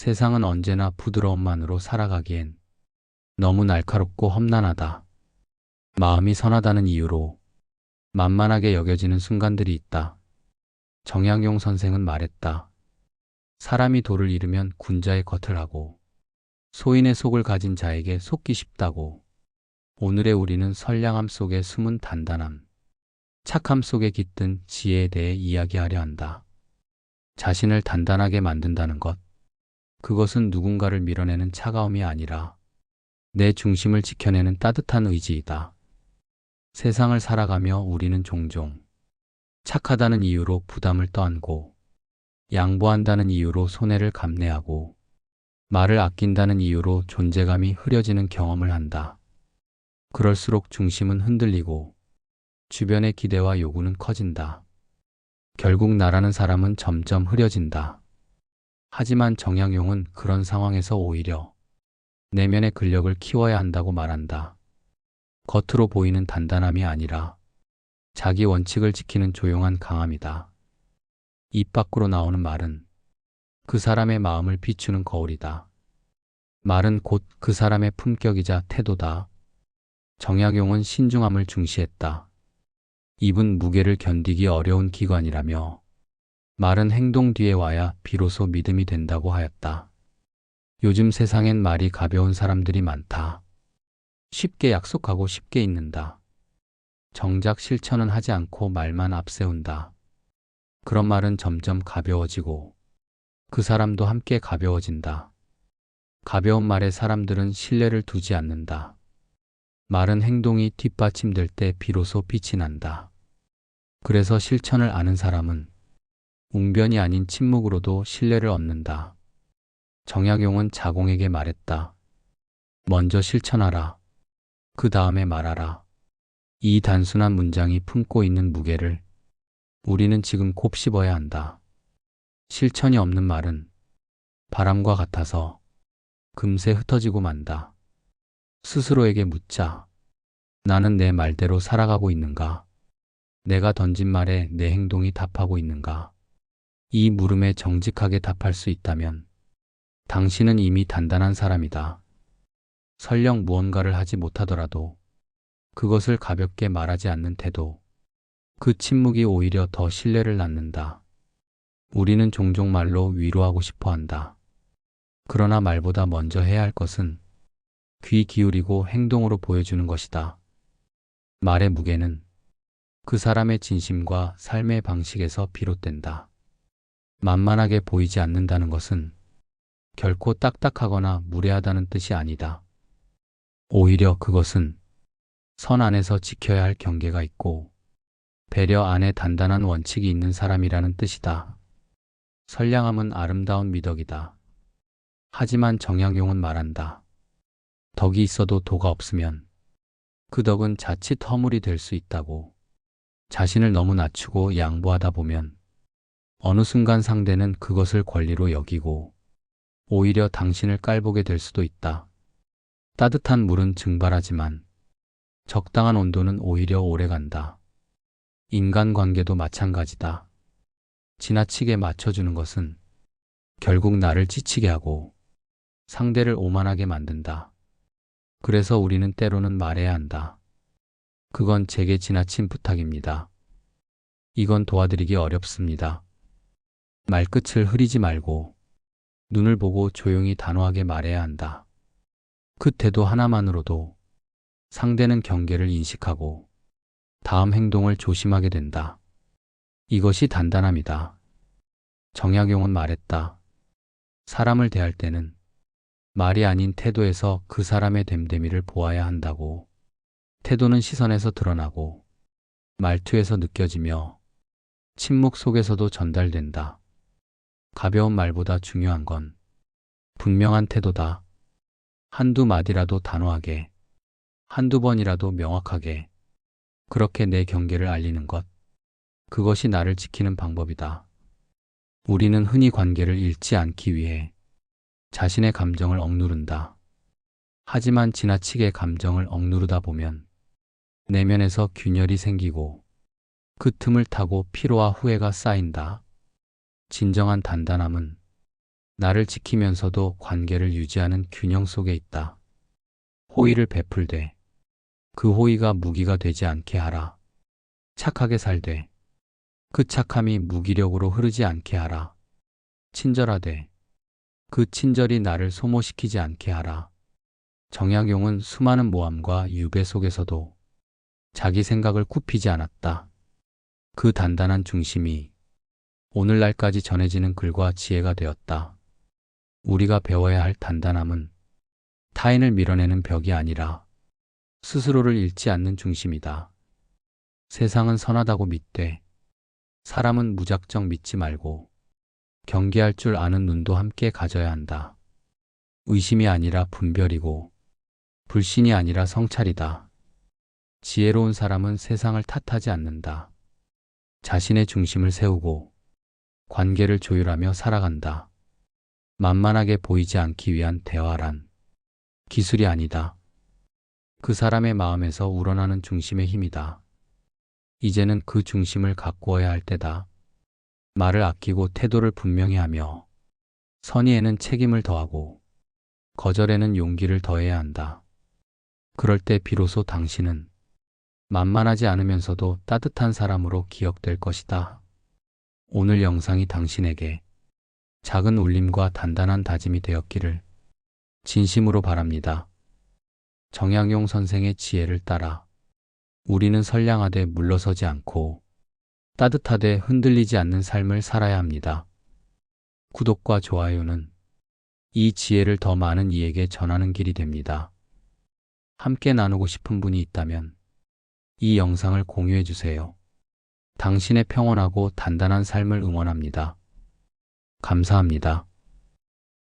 세상은 언제나 부드러움만으로 살아가기엔 너무 날카롭고 험난하다. 마음이 선하다는 이유로 만만하게 여겨지는 순간들이 있다. 정약용 선생은 말했다. 사람이 도를 잃으면 군자의 겉을 하고 소인의 속을 가진 자에게 속기 쉽다고. 오늘의 우리는 선량함 속에 숨은 단단함, 착함 속에 깃든 지혜에 대해 이야기하려 한다. 자신을 단단하게 만든다는 것. 그것은 누군가를 밀어내는 차가움이 아니라 내 중심을 지켜내는 따뜻한 의지이다. 세상을 살아가며 우리는 종종 착하다는 이유로 부담을 떠안고 양보한다는 이유로 손해를 감내하고 말을 아낀다는 이유로 존재감이 흐려지는 경험을 한다. 그럴수록 중심은 흔들리고 주변의 기대와 요구는 커진다. 결국 나라는 사람은 점점 흐려진다. 하지만 정약용은 그런 상황에서 오히려 내면의 근력을 키워야 한다고 말한다. 겉으로 보이는 단단함이 아니라 자기 원칙을 지키는 조용한 강함이다. 입 밖으로 나오는 말은 그 사람의 마음을 비추는 거울이다. 말은 곧 그 사람의 품격이자 태도다. 정약용은 신중함을 중시했다. 입은 무게를 견디기 어려운 기관이라며 말은 행동 뒤에 와야 비로소 믿음이 된다고 하였다. 요즘 세상엔 말이 가벼운 사람들이 많다. 쉽게 약속하고 쉽게 잊는다. 정작 실천은 하지 않고 말만 앞세운다. 그런 말은 점점 가벼워지고 그 사람도 함께 가벼워진다. 가벼운 말에 사람들은 신뢰를 두지 않는다. 말은 행동이 뒷받침될 때 비로소 빛이 난다. 그래서 실천을 아는 사람은 웅변이 아닌 침묵으로도 신뢰를 얻는다. 정약용은 자공에게 말했다. 먼저 실천하라. 그 다음에 말하라. 이 단순한 문장이 품고 있는 무게를 우리는 지금 곱씹어야 한다. 실천이 없는 말은 바람과 같아서 금세 흩어지고 만다. 스스로에게 묻자. 나는 내 말대로 살아가고 있는가? 내가 던진 말에 내 행동이 답하고 있는가? 이 물음에 정직하게 답할 수 있다면 당신은 이미 단단한 사람이다. 설령 무언가를 하지 못하더라도 그것을 가볍게 말하지 않는 태도. 그 침묵이 오히려 더 신뢰를 낳는다. 우리는 종종 말로 위로하고 싶어 한다. 그러나 말보다 먼저 해야 할 것은 귀 기울이고 행동으로 보여주는 것이다. 말의 무게는 그 사람의 진심과 삶의 방식에서 비롯된다. 만만하게 보이지 않는다는 것은 결코 딱딱하거나 무례하다는 뜻이 아니다. 오히려 그것은 선 안에서 지켜야 할 경계가 있고 배려 안에 단단한 원칙이 있는 사람이라는 뜻이다. 선량함은 아름다운 미덕이다. 하지만 정약용은 말한다. 덕이 있어도 도가 없으면 그 덕은 자칫 허물이 될 수 있다고. 자신을 너무 낮추고 양보하다 보면 어느 순간 상대는 그것을 권리로 여기고 오히려 당신을 깔보게 될 수도 있다. 따뜻한 물은 증발하지만 적당한 온도는 오히려 오래 간다. 인간관계도 마찬가지다. 지나치게 맞춰주는 것은 결국 나를 지치게 하고 상대를 오만하게 만든다. 그래서 우리는 때로는 말해야 한다. 그건 제게 지나친 부탁입니다. 이건 도와드리기 어렵습니다. 말끝을 흐리지 말고 눈을 보고 조용히 단호하게 말해야 한다. 그 태도 하나만으로도 상대는 경계를 인식하고 다음 행동을 조심하게 된다. 이것이 단단함이다. 정약용은 말했다. 사람을 대할 때는 말이 아닌 태도에서 그 사람의 됨됨이를 보아야 한다고. 태도는 시선에서 드러나고 말투에서 느껴지며 침묵 속에서도 전달된다. 가벼운 말보다 중요한 건 분명한 태도다. 한두 마디라도 단호하게, 한두 번이라도 명확하게, 그렇게 내 경계를 알리는 것. 그것이 나를 지키는 방법이다. 우리는 흔히 관계를 잃지 않기 위해 자신의 감정을 억누른다. 하지만 지나치게 감정을 억누르다 보면 내면에서 균열이 생기고 그 틈을 타고 피로와 후회가 쌓인다. 진정한 단단함은 나를 지키면서도 관계를 유지하는 균형 속에 있다. 호의를 베풀되 그 호의가 무기가 되지 않게 하라. 착하게 살되 그 착함이 무기력으로 흐르지 않게 하라. 친절하되 그 친절이 나를 소모시키지 않게 하라. 정약용은 수많은 모함과 유배 속에서도 자기 생각을 굽히지 않았다. 그 단단한 중심이 오늘날까지 전해지는 글과 지혜가 되었다. 우리가 배워야 할 단단함은 타인을 밀어내는 벽이 아니라 스스로를 잃지 않는 중심이다. 세상은 선하다고 믿되 사람은 무작정 믿지 말고 경계할 줄 아는 눈도 함께 가져야 한다. 의심이 아니라 분별이고 불신이 아니라 성찰이다. 지혜로운 사람은 세상을 탓하지 않는다. 자신의 중심을 세우고 관계를 조율하며 살아간다. 만만하게 보이지 않기 위한 대화란 기술이 아니다. 그 사람의 마음에서 우러나는 중심의 힘이다. 이제는 그 중심을 가꾸어야 할 때다. 말을 아끼고 태도를 분명히 하며 선의에는 책임을 더하고 거절에는 용기를 더해야 한다. 그럴 때 비로소 당신은 만만하지 않으면서도 따뜻한 사람으로 기억될 것이다. 오늘 영상이 당신에게 작은 울림과 단단한 다짐이 되었기를 진심으로 바랍니다. 정양용 선생의 지혜를 따라 우리는 선량하되 물러서지 않고 따뜻하되 흔들리지 않는 삶을 살아야 합니다. 구독과 좋아요는 이 지혜를 더 많은 이에게 전하는 길이 됩니다. 함께 나누고 싶은 분이 있다면 이 영상을 공유해 주세요. 당신의 평온하고 단단한 삶을 응원합니다. 감사합니다.